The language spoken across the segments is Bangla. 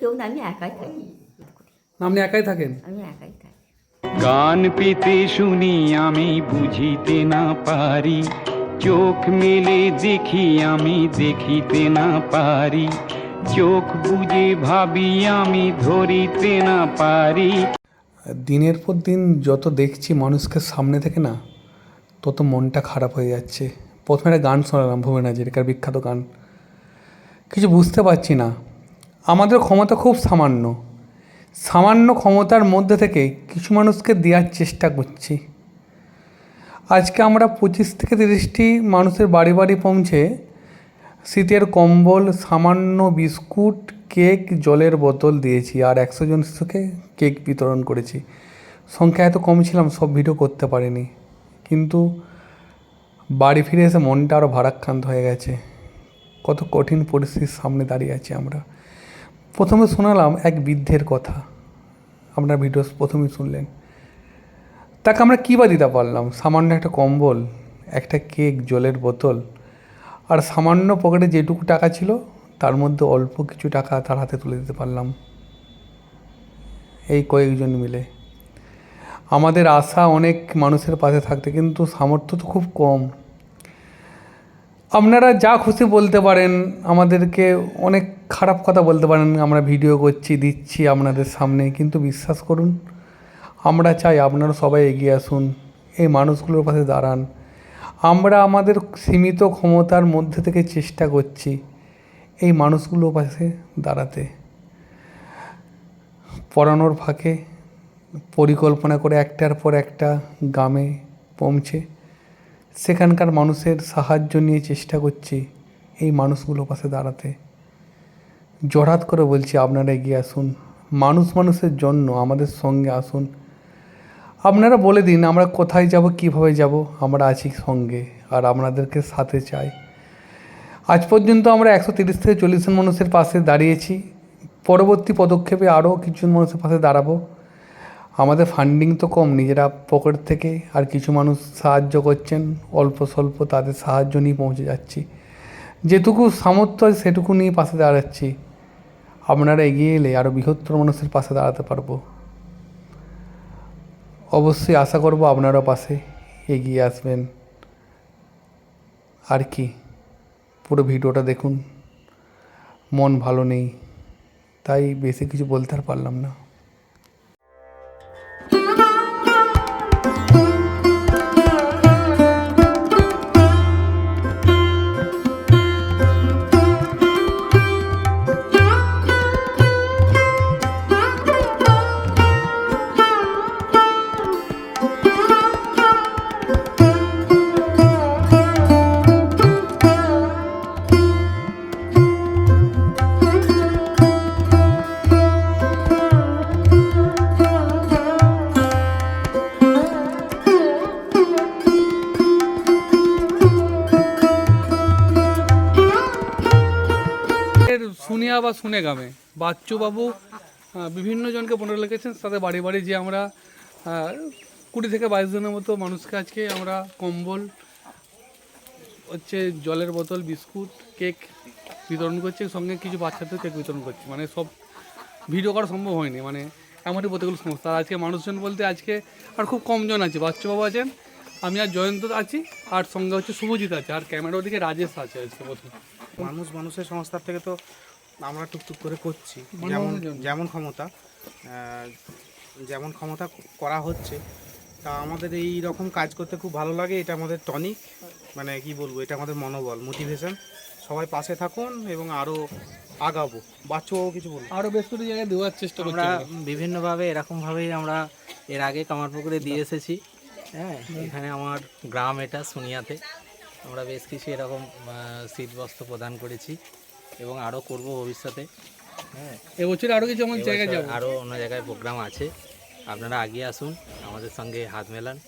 কেউ না আমি একাই থাকি। আপনি একাই থাকেন? আমি একাই থাকি। গান পেতে শুনি আমি বুঝিতে না পারি। চোখ মেলে দেখি আমি দেখিতে না পারি। চোখ বুঝে ভাবি আমি ধরিতে না পারি। দিনের পর দিন যত দেখছি মানুষকে সামনে থেকে না তত মনটা খারাপ হয়ে যাচ্ছে। প্রথমে একটা গান শোনালাম ভুবন হাজারিকার বিখ্যাত গান। কিছু বুঝতে পারছি না। আমাদের ক্ষমতা খুব সামান্য। সামান্য ক্ষমতার মধ্যে থেকে কিছু মানুষকে দেওয়ার চেষ্টা করছি। আজকে আমরা পঁচিশ থেকে তিরিশটি মানুষের বাড়ি বাড়ি পৌঁছে শীতের কম্বল, সামান্য বিস্কুট, কেক, জলের বোতল দিয়েছি আর একশো জন শিশুকে কেক বিতরণ করেছি। সংখ্যা এত কম ছিলাম, সব ভিডিও করতে পারিনি। কিন্তু বাড়ি ফিরে এসে মনটা আরও ভারাক্রান্ত হয়ে গেছে। কত কঠিন পরিস্থিতির সামনে দাঁড়িয়ে আছি আমরা। প্রথমে শোনালাম এক বৃদ্ধের কথা। আপনার ভিডিও প্রথমেই শুনলেন। তাকে আমরা কী বা দিতে পারলাম? সামান্য একটা কম্বল, একটা কেক, জলের বোতল, আর সামান্য পকেটে যেটুকু টাকা ছিল, তার মধ্যে অল্প কিছু টাকা তার হাতে তুলে দিতে পারলাম। এই কয়েকজন মিলে। আমাদের আশা অনেক মানুষের পাশে থাকতে, কিন্তু সামর্থ্য তো খুব কম। আপনারা যা খুশি বলতে পারেন, আমাদেরকে অনেক খারাপ কথা বলতে পারেন, আমরা ভিডিও করছি, দিচ্ছি আপনাদের সামনে, কিন্তু বিশ্বাস করুন, আমরা চাই আপনারা সবাই এগিয়ে আসুন, এই মানুষগুলোর পাশে দাঁড়ান। আমরা আমাদের সীমিত ক্ষমতার মধ্যে থেকে চেষ্টা করছি এই মানুষগুলোর পাশে দাঁড়াতে। পড়ানোর ফাঁকে পরিকল্পনা করে একটার পর একটা গ্রামে পৌঁছে সেখানকার মানুষের সাহায্য নিয়ে চেষ্টা করছি এই মানুষগুলোর পাশে দাঁড়াতে। জড়াত করে বলছি, আপনারা এগিয়ে আসুন। মানুষ মানুষের জন্য আমাদের সঙ্গে আসুন। আপনারা বলে দিন, আমরা কোথায় যাব, কীভাবে যাব? আমরা আছি সঙ্গে আর আপনাদেরকে সাথে চাই। আজ পর্যন্ত আমরা একশো তিরিশ থেকে চল্লিশ জন মানুষের পাশে দাঁড়িয়েছি। পরবর্তী পদক্ষেপে আরও কিছু মানুষের পাশে দাঁড়াবো। আমাদের ফান্ডিং তো কম, নিজেরা পকেট থেকে আর কিছু মানুষ সাহায্য করছেন। অল্প স্বল্প তাদের সাহায্য নিয়ে পৌঁছে যাচ্ছি। যেটুকু সামর্থ্য সেটুকু নিয়ে পাশে দাঁড়াচ্ছি। আপনারা এগিয়ে এলে আরও বৃহত্তর মানুষের পাশে দাঁড়াতে পারব। অবশ্যই আশা করব আপনারা পাশে এগিয়ে আসবেন। আর কি, পুরো ভিডিওটা দেখুন। মন ভালো নেই, তাই বেশি কিছু বলতে আর পারলাম না। শুনে গ্রামে বাচ্চুবাবু বিভিন্ন জনকে মনে রেখেছেন তাদের বাড়ি বাড়ি যে আমরা কুড়ি থেকে বাইশ জনের মতো মানুষকে আজকে আমরা কম্বল, হচ্ছে জলের বোতল, বিস্কুট, কেক বিতরণ করছি, সঙ্গে কিছু বাচ্চাদের কেক বিতরণ করছি। মানে সব ভিডিও করা সম্ভব হয়নি মানে এমনই প্রতিকূল সংস্থা আজকে মানুষজন বলতে আজকে আর খুব কমজন আছে, বাচ্চাবাবু আছেন, আমি আর জয়ন্ত আছি, আর সঙ্গে হচ্ছে শুভজিৎ আছে, আর ক্যামেরা ওদিকে রাজেশ আছে আজকে প্রথম। মানুষ মানুষের সংস্থার থেকে তো আমরা টুকটুক করে করছি। যেমন যেমন ক্ষমতা যেমন ক্ষমতা করা হচ্ছে তা আমাদের এই রকম কাজ করতে খুব ভালো লাগে। এটা আমাদের টনিক মানে কি বলব এটা আমাদের মনোবল মোটিভেশন সবাই পাশে থাকুন এবং আরও আগাবো। বাচ্চাও কিছু বলব আরও বেশ কিছু জায়গায় দেওয়ার চেষ্টা করছি আমরা। বিভিন্নভাবে এরকমভাবেই আমরা এর আগে কামারপুকুরে দিয়ে এসেছি। হ্যাঁ এখানে আমার গ্রাম এটা সুনিয়াতে আমরা বেশ কিছু এরকম আহ, শীত বস্ত্র প্রদান করেছি। এবং আরও করব ভবিষ্যতে। হ্যাঁ। এবছর আরও কিছু আমার জায়গায় যাব। আরও অন্য জায়গায় প্রোগ্রাম আছে। আপনারা আগিয়ে আসুন। আমাদের সঙ্গে হাত মেলান।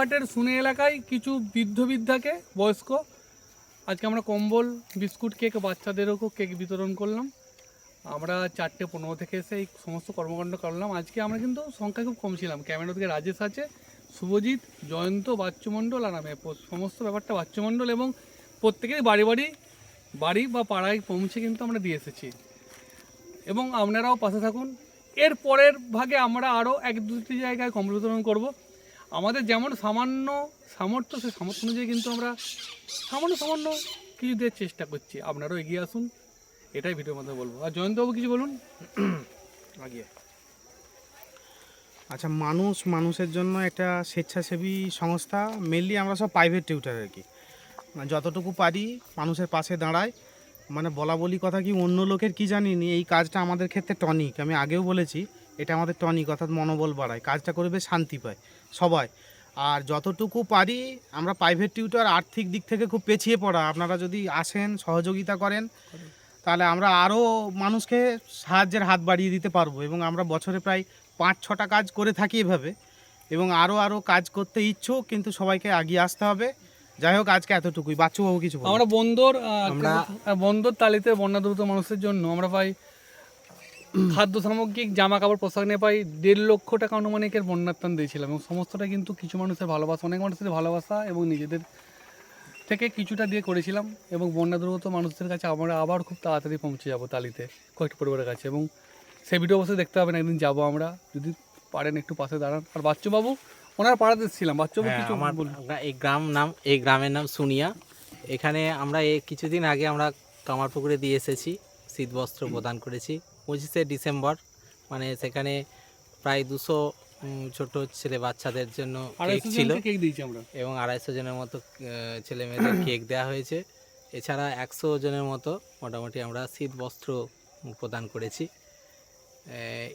পাটে গোঘাটের সুনে এলাকায় কিছু বৃদ্ধ বৃদ্ধাকে, বয়স্ক, আজকে আমরা কম্বল, বিস্কুট কেক, বাচ্চাদেরও কেক বিতরণ করলাম। আমরা চারটে পনেরো থেকে এসে এই সমস্ত কর্মকাণ্ড করলাম। আজকে আমরা কিন্তু সংখ্যা খুব কম ছিলাম। ক্যামেরা থেকে রাজেশ আছে, শুভজিৎ, জয়ন্ত, বাচ্চুমণ্ডল আর আমি। সমস্ত ব্যাপারটা বাচ্চুমণ্ডল এবং প্রত্যেকেরই বাড়ি বাড়ি বাড়ি বা পাড়ায় পৌঁছে কিন্তু আমরা দিয়ে এসেছি। এবং আপনারাও পাশে থাকুন। এর পরের ভাগে আমরা আরও এক দুটি জায়গায় কম্বল বিতরণ করব। আমাদের যেমন সামান্য সামর্থ্য সে সামর্থ্য অনুযায়ী কিন্তু আমরা সামান্য সামান্য কিছু দেওয়ার চেষ্টা করছি। আপনারাও এগিয়ে আসুন। এটাই ভিডিওর মধ্যে বলব। আর জয়ন্তবাবু কিছু বলুন? আগে। আচ্ছা মানুষ মানুষের জন্য একটা স্বেচ্ছাসেবী সংস্থা মেনলি আমরা সব প্রাইভেট টিউটার আর কি। মানে যতটুকু পারি মানুষের পাশে দাঁড়ায়। মানে বলা বলি কথা কি, অন্য লোকের কি জানি এই কাজটা আমাদের ক্ষেত্রে টনিক। আমি আগেও বলেছি এটা আমাদের টনিক অর্থাৎ মনোবল বাড়ায় কাজটা করবে শান্তি পায় সবাই। আর যতটুকু পারি আমরা প্রাইভেট টিউটার আর্থিক দিক থেকে খুব পেছিয়ে পড়া। আপনারা যদি আসেন সহযোগিতা করেন তাহলে আমরা আরও মানুষকে সাহায্যের হাত বাড়িয়ে দিতে পারব। এবং আমরা বছরে প্রায় পাঁচ ছটা কাজ করে থাকি এভাবে। এবং আরও আরও কাজ করতে ইচ্ছুক কিন্তু সবাইকে এগিয়ে আসতে হবে। যাই হোক আজকে এতটুকুই। বাচ্চুবাবু কিছু আমরা বন্দর আমরা- বন্দর তালিতে বন্যাদ্রুত মানুষের জন্য আমরা পাই খাদ্য সামগ্রিক জামা কাপড় পোশাক নিয়ে পাই দেড় লক্ষ টাকা আনুমানিকের বন্যাত্রাণ দিয়েছিলাম এবং সমস্তটা কিন্তু কিছু মানুষের ভালোবাসা অনেক মানুষের ভালোবাসা এবং নিজেদের থেকে কিছুটা দিয়ে করেছিলাম এবং বন্যা দুর্গত মানুষদের কাছে আমরা আবার খুব তাড়াতাড়ি পৌঁছে যাব তালিতে কয়েকটি পরিবারের কাছে এবং সেই ভিডিও অবশ্যই দেখতে পাবেন একদিন যাব আমরা। যদি পারেন একটু পাশে দাঁড়ান। আর বাচ্চুবাবু ওনার পাড়াতে ছিলাম। বাচ্চুবাবু হ্যাঁ, কিছু এই গ্রাম নাম এই গ্রামের নাম সুনিয়া। এখানে আমরা এই কিছুদিন আগে আমরা কামারপুকুরে দিয়ে এসেছি শীতবস্ত্র প্রদান করেছি। পঁচিশে ডিসেম্বর মানে সেখানে প্রায় দুশো ছোট ছেলে বাচ্চাদের জন্য কেক ছিল। কেক দিয়েছি আমরা। এবং আড়াইশো জনের মতো ছেলে মেয়েদের কেক দেওয়া হয়েছে। এছাড়া একশো জনের মতো মোটামুটি আমরা শীত বস্ত্র প্রদান করেছি।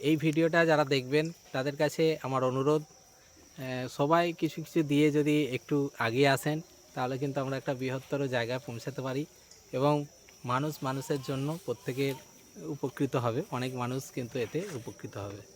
এই ভিডিওটা যারা দেখবেন তাদের কাছে আমার অনুরোধ সবাই কিছু কিছু দিয়ে যদি একটু আগিয়ে আসেন তাহলে কিন্তু আমরা একটা বৃহত্তর জায়গায় পৌঁছাতে পারি। এবং মানুষ মানুষের জন্য প্রত্যেকের উপকৃত হবে। অনেক মানুষ কিন্তু এতে উপকৃত হবে।